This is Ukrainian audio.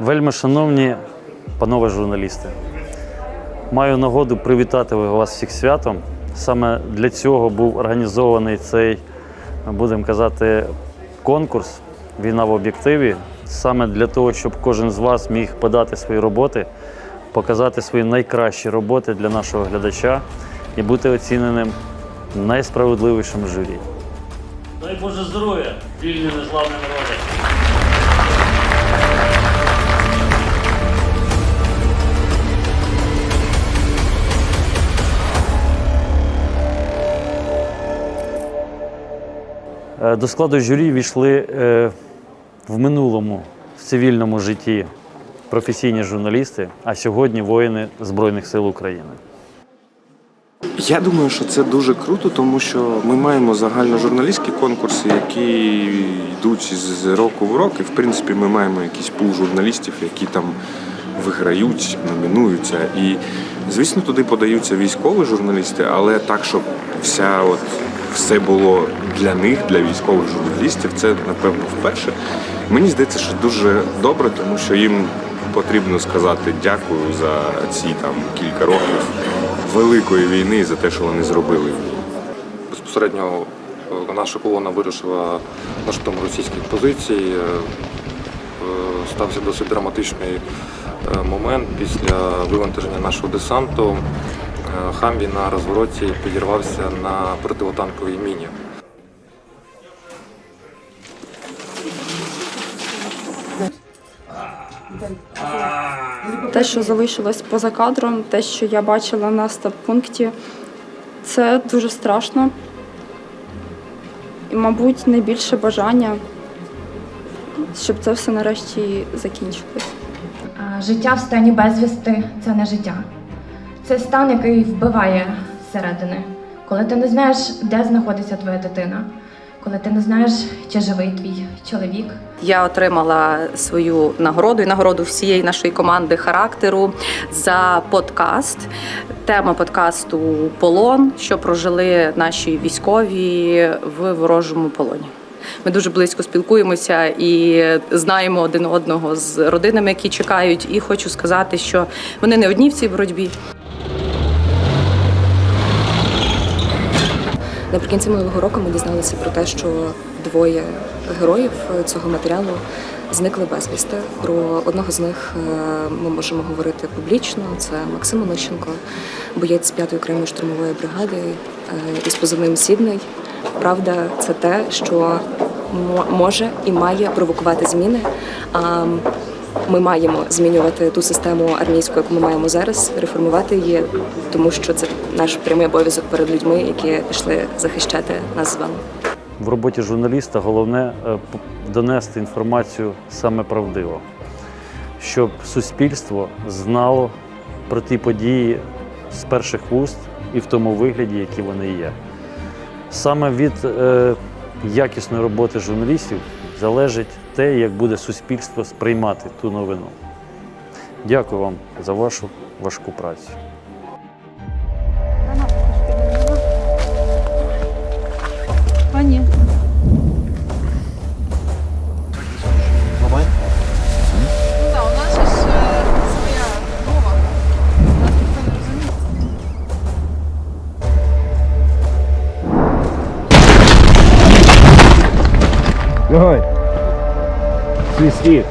Вельми шановні панове журналісти, маю нагоду привітати вас всіх святом. Саме для цього був організований цей, будемо казати, конкурс Війна в об'єктиві. Саме для того, щоб кожен з вас міг подати свої роботи, показати свої найкращі роботи для нашого глядача і бути оціненим найсправедливішим журі. Дай Боже здоров'я, вільні незламні народи! До складу журі війшли е, в минулому в цивільному житті професійні журналісти, а сьогодні воїни Збройних сил України. Я думаю, що це дуже круто, тому що ми маємо загальножурналістські конкурси, які йдуть з року в рок. І в принципі ми маємо якийсь пул журналістів, які там виграють, номінуються. І звісно, туди подаються військові журналісти, але так, щоб вся от все було для них, для військових журналістів, це напевно вперше. Мені здається, що дуже добре, тому що їм потрібно сказати дякую за ці там кілька років великої війни і за те, що вони зробили. Безпосередньо е, наша колона вирушила на штурм російських позицій. Е, Стався досить драматичний е, момент після вивантаження нашого десанту. Е, Хамві на розвороті підірвався на противотанковій міні. Те, що залишилось поза кадром, те, що я бачила на стаб-пункті, це дуже страшно. І, мабуть, найбільше бажання, щоб це все нарешті закінчилось. Життя в стані безвісти це не життя. Це стан, який вбиває зсередини. Коли ти не знаєш, де знаходиться твоя дитина, коли ти не знаєш, чи живий твій чоловік, Я отримала свою нагороду і нагороду всієї нашої команди характеру за подкаст. Тема подкасту Полон, що прожили наші військові в ворожому полоні. Ми дуже близько спілкуємося і знаємо один одного з родинами, які чекають. І хочу сказати, що вони не одні в цій боротьбі. Наприкінці минулого року ми дізналися про те, що двоє героїв цього матеріалу зникли безвісти. Про одного з них е, ми можемо говорити публічно. Це Максим Онищенко, боєць 5-ї окремої штурмової бригади е, із позивним Сідней. Правда, це те, що може і має провокувати зміни. Ми маємо змінювати ту систему армійську, яку ми маємо зараз, реформувати її, тому що це наш прямий обов'язок перед людьми, які пішли захищати нас з вами. В роботі журналіста головне е, донести інформацію саме правдиво, щоб суспільство знало про ті події з перших вуст і в тому вигляді, які вони є. Саме від е, якісної роботи журналістів залежить те, як буде суспільство сприймати ту новину. Дякую вам за вашу важку працю. Давай. Свисти.